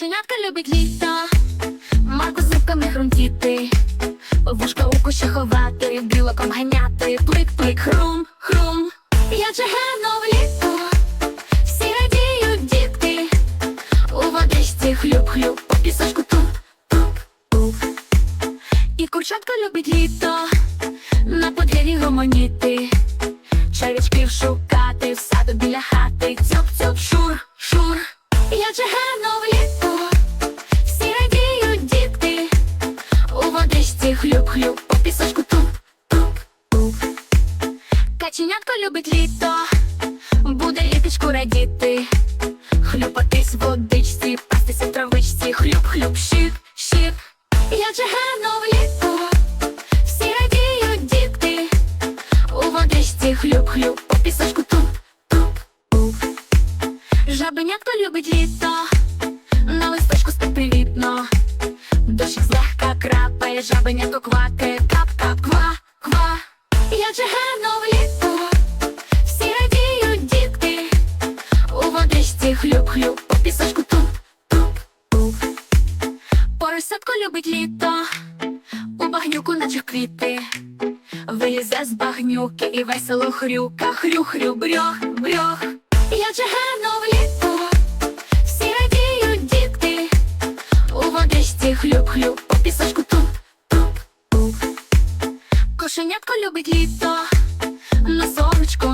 Каченятка любить літа, Марко зубка не вушка у куща ховати, білоком ганяти, плик-плик, хрум, хрум. Я чегено влітку, всі радіють дітки, у водичці хлюб-хлюб, по пісочку туп-туп-туп. І курчатка любить літо, на подвір'ї гомоніти, чарічків шукати. хто любить літо, на листочку спить привітно, дощик злегка крапає, жабенятко квакає, кап-кап, ква, ква. Як же гарно влітку, всі радіють дітки, у водичці хлюп-хлюп, по пісочку туп-туп-туп. Поросятко любить літо, у багнюку наче квіти. Вилізе з багнюки і весело хрюка, хрю-хрю, брьох, брьох. Як же місці хлюп-хлюп, по пісочку туп-туп-туп Кошенятко любить літо, на сонечко.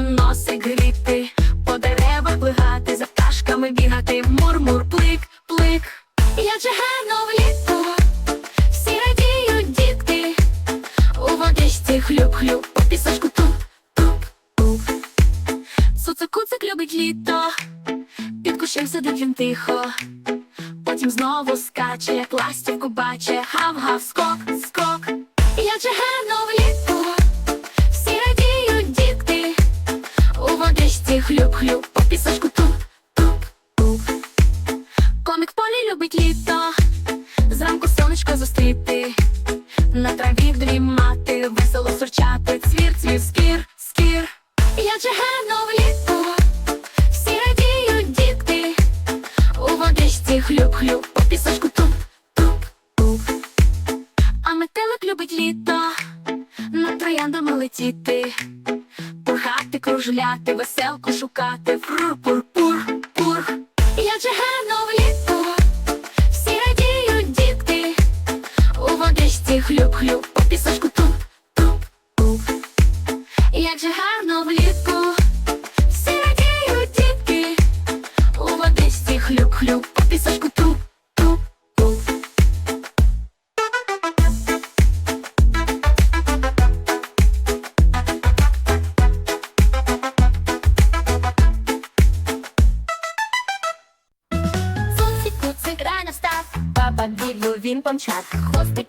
хлюп-хлюп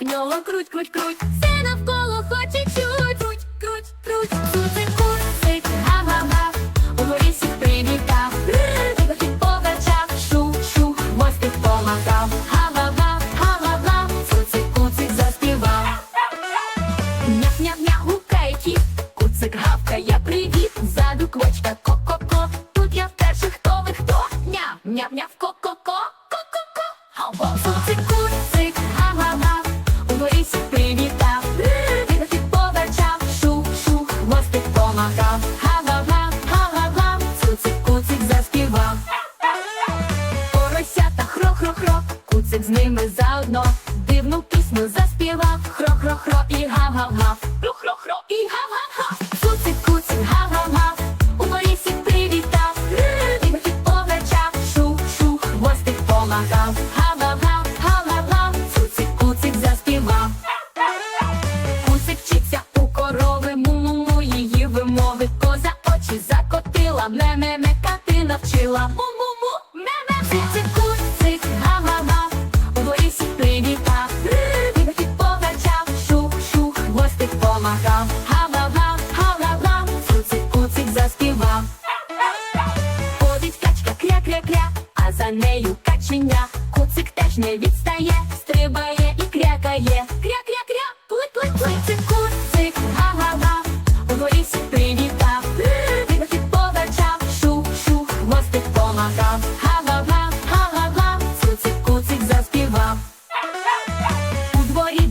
нього круть, круть, круть, все навколо хоче чуть. гав ха-га-га, ха-га-га, куцик заспівав. Поросята хро-хро-хро, куцик з ними заодно, дивну пісню заспівав. Це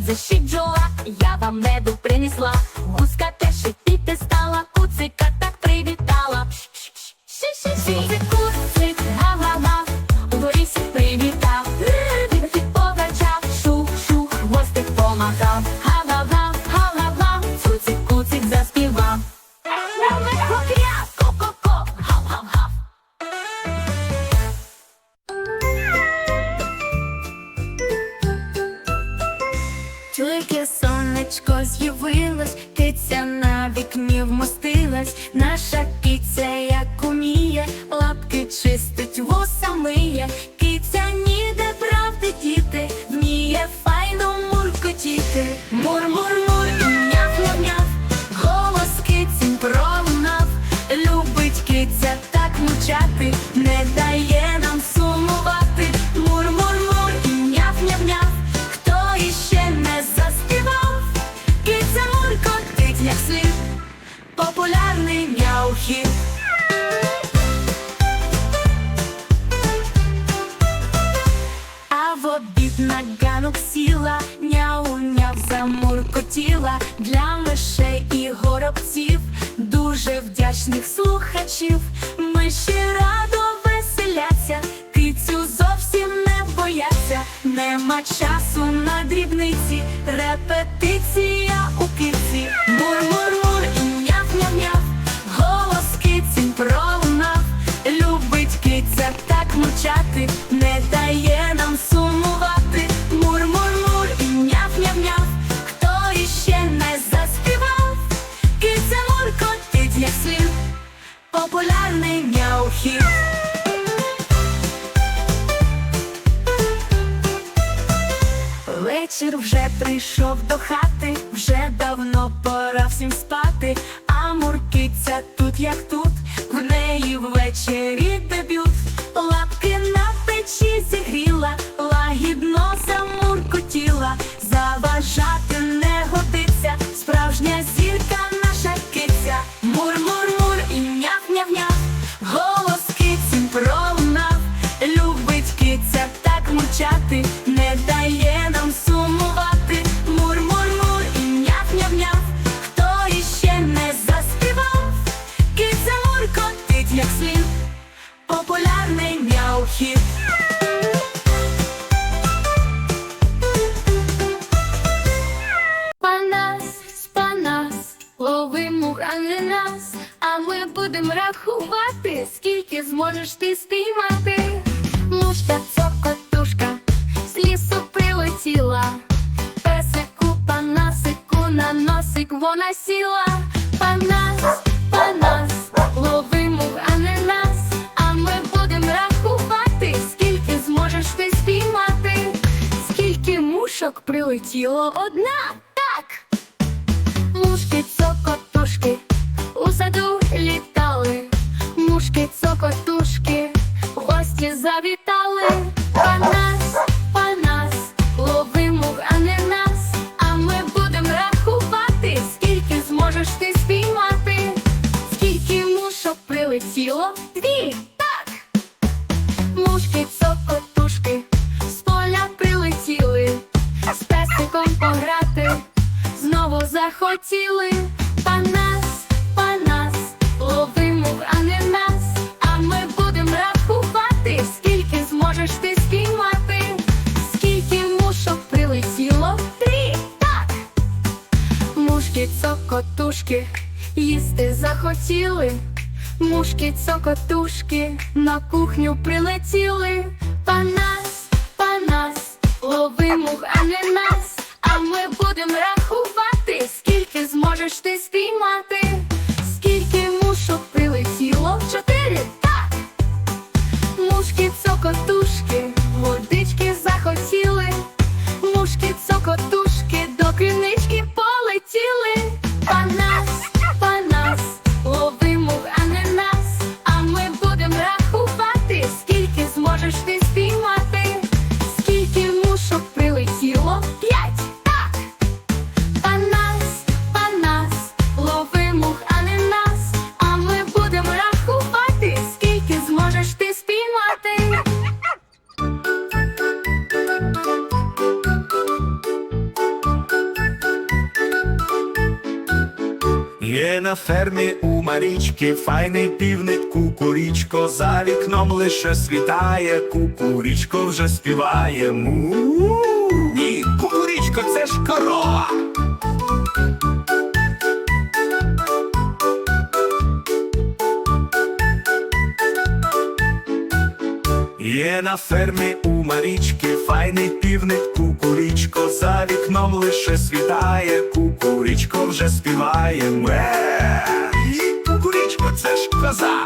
За щит бджола, я вам не допомогу сміялась, наша піця як уміє, лапки чистить, воса миє. На ганок сіла, няу-няв замуркотіла для мишей і горобців, дуже вдячних слухачів. Миші радо веселяться, тицю зовсім не бояться, нема часу на дрібниці, репетиція у киці. Мур-мур-мур і няв-няв-няв, голос кицін пролунав, любить киця так мучати. вхід. Вечір вже прийшов до хати. тіло одна. полетіли, мушки, цокотушки на кухню прилетіли, Па нас, Па нас, лови мух, а не нас, а ми будем рахувати, скільки зможеш ти спіймати, скільки мушок прилетіло? Чотири, мушки, цокотушки, водички захотіли, мушки, цокотушки, до кринички полетіли. Панас. На фермі у Марічки файний півник кукурічко, за вікном лише світає, кукурічко вже співає. Ні, кукурічко, це ж корова. Є на фермі у Марічки файний півник кукурічко, за вікном лише світає, кукурічко вже співає. Ме. І кукурічко, це ж коза.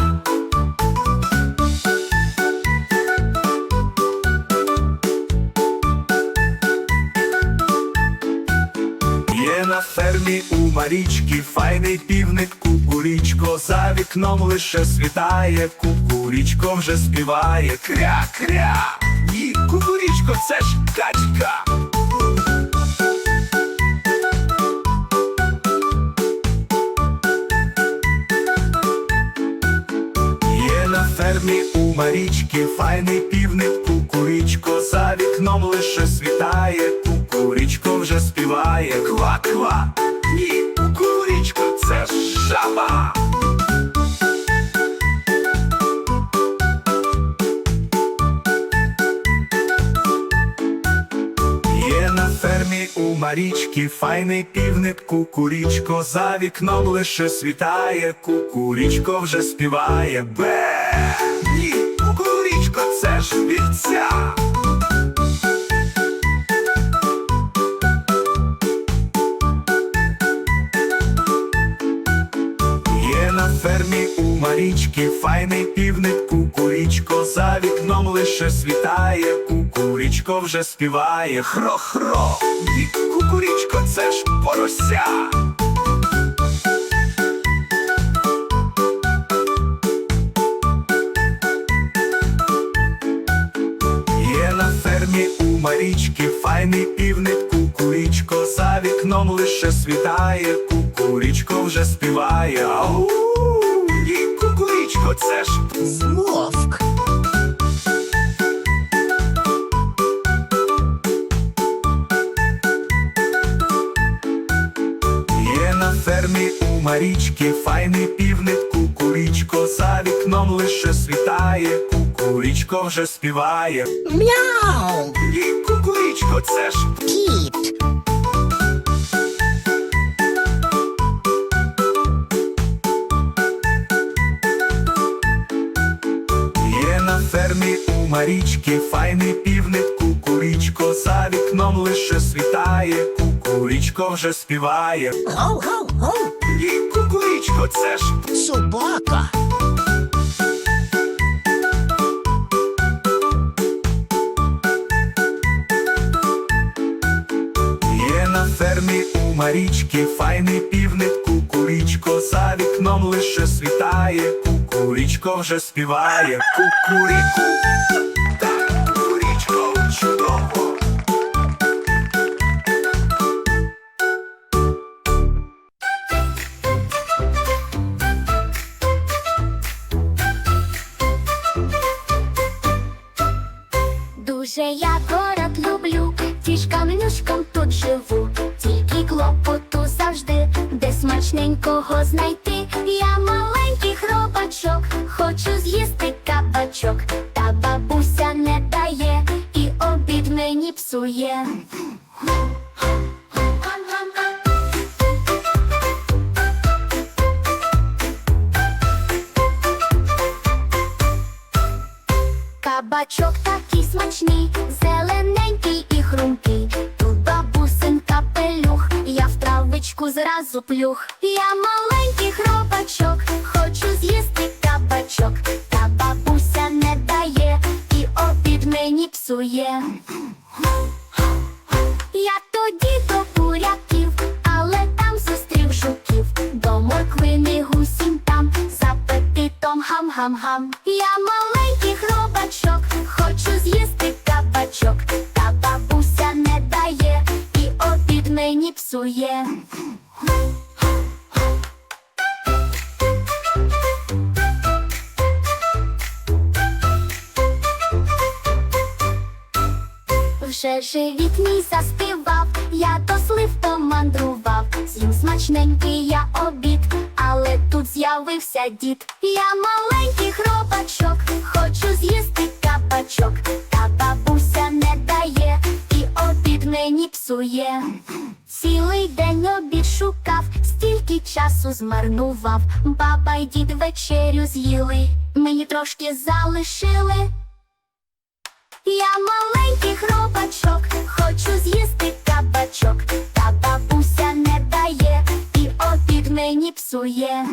Є на фермі у Марічки файний півник кукурічко, за вікном лише світає, кукурічко вже співає кря-кря. Ні, кукурічко, це ж качка. Фермі у Марічки файний півник кукурічко, за вікном лише світає, кукурічко вже співає ква-ква. Ні, кукурічко, це ж жаба. Марічки файний півник кукурічко, за вікном лише світає, кукурічко вже співає бе. Ні, кукурічко, це ж вівця. Марічки файний півник кукурічко, за вікном лише світає, кукурічко вже співає хро-хро. Кукурічко, це ж порося. Є на фермі у Марічки файний півник кукурічко, за вікном лише світає, кукурічко вже співає. Ау! Це ж Змовк. Є на фермі у Марічки файний півник кукурічко, за вікном лише світає, кукурічко вже співає. Мяу. І кукурічко, це ж Кіт. Фермі у Марічки файний півник кукурічко, за вікном лише світає, кукурічко вже співає. Гау-гау-гау. І кукурічко, це ж Собака. Є на фермі у Марічки файний півник кукурічко, за вікном лише світає, кукурічко вже співає. Кукуріку. Так, кукурічко, чудово. Дуже я город люблю, тішкам нюшкам тут живу, тільки клопоту завжди, де смачненького знайти. Я хробачок, хочу з'їсти кабачок, та бабуся не дає і обід мені псує. Кабачок такий смачний, зелененький і хрумкий. Тут бабусин капелюх, я в травичку зразу плюх. Гам-гам-гам. Я маленький хробачок, хочу з'їсти кабачок, та бабуся не дає і обід мені псує. Вже живіт мій заспівав, я до слив помандрував, з'їм смачненький я обід, бабуся, дід. Я маленький хробачок, хочу з'їсти кабачок, та бабуся не дає і обід мені псує. Цілий день обід шукав, стільки часу змарнував. Баба й дід вечерю з'їли, мені трошки залишили. Я маленький хробачок, хочу з'їсти кабачок, та мені.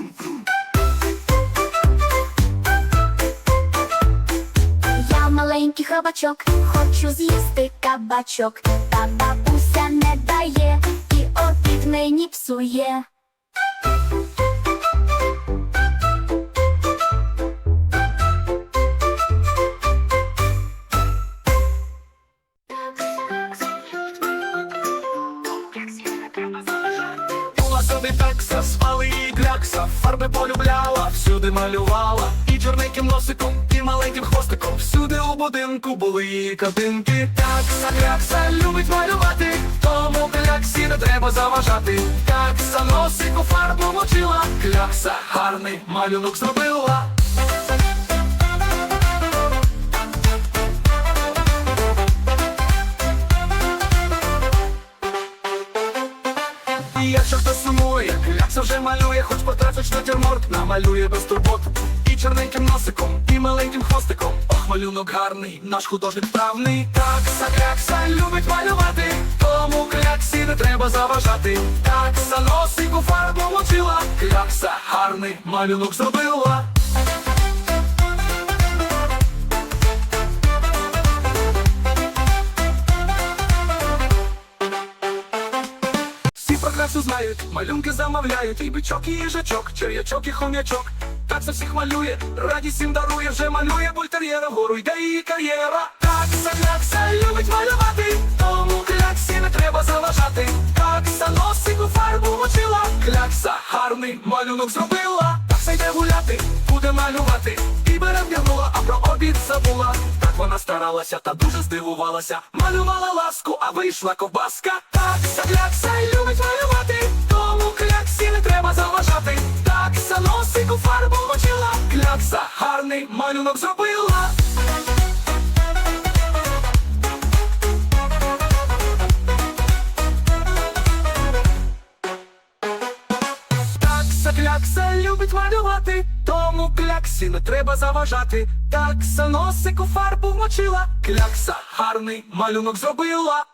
Я маленький хабачок, хочу з'їсти кабачок, та бабуся не дає і обід мені псує. Фарби полюбляла, всюди малювала, і чорненьким носиком, і маленьким хвостиком. Всюди у будинку були її картинки. Такса, клякса, любить малювати, тому кляксі не треба заважати. Такса носику фарбу мочила, клякса гарний малюнок зробила. Сумує, вже малює, хоч потрачеш натюрморт, намалює без турбот. І чорненьким носиком, і маленьким хвостиком. Ох, малюнок гарний, наш художник вправний. Такса, клякса любить малювати, тому кляксі не треба заважати. Такса носику фарбу мочила, клякса гарний малюнок зробила. Всі знають, малюнки замовляють, і бичок, і їжачок, черв'ячок і хом'ячок. Так за всіх малює, радість всім дарує, вже малює бультер'єра, вгору йде її кар'єра. Такса, клякса любить малювати, тому кляксі не треба заважати. Такса носику фарбу мочила, клякса гарний малюнок зробила. Такса йде гуляти, буде малювати, і бере вдягнула, обід забула. Так вона старалася та дуже здивувалася. Малювала ласку, а вийшла ковбаска. Такса, клякса любить малювати, тому кляксі не треба заважати. Такса носику фарбу мочила, клякса гарний малюнок зробила. Клякса любить малювати, тому кляксі не треба заважати. Такса носику фарбу вмочила, клякса гарний малюнок зробила.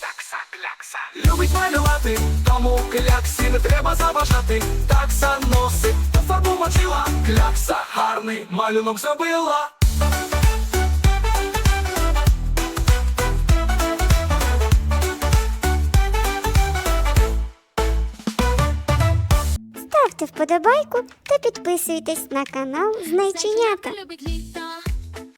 Такса, клякса любить малювати, тому кляксі не треба заважати. Такса носик фарбу мочила, клякса гарний малюнок зробила. Ставте вподобайку та підписуйтесь на канал Знайченята.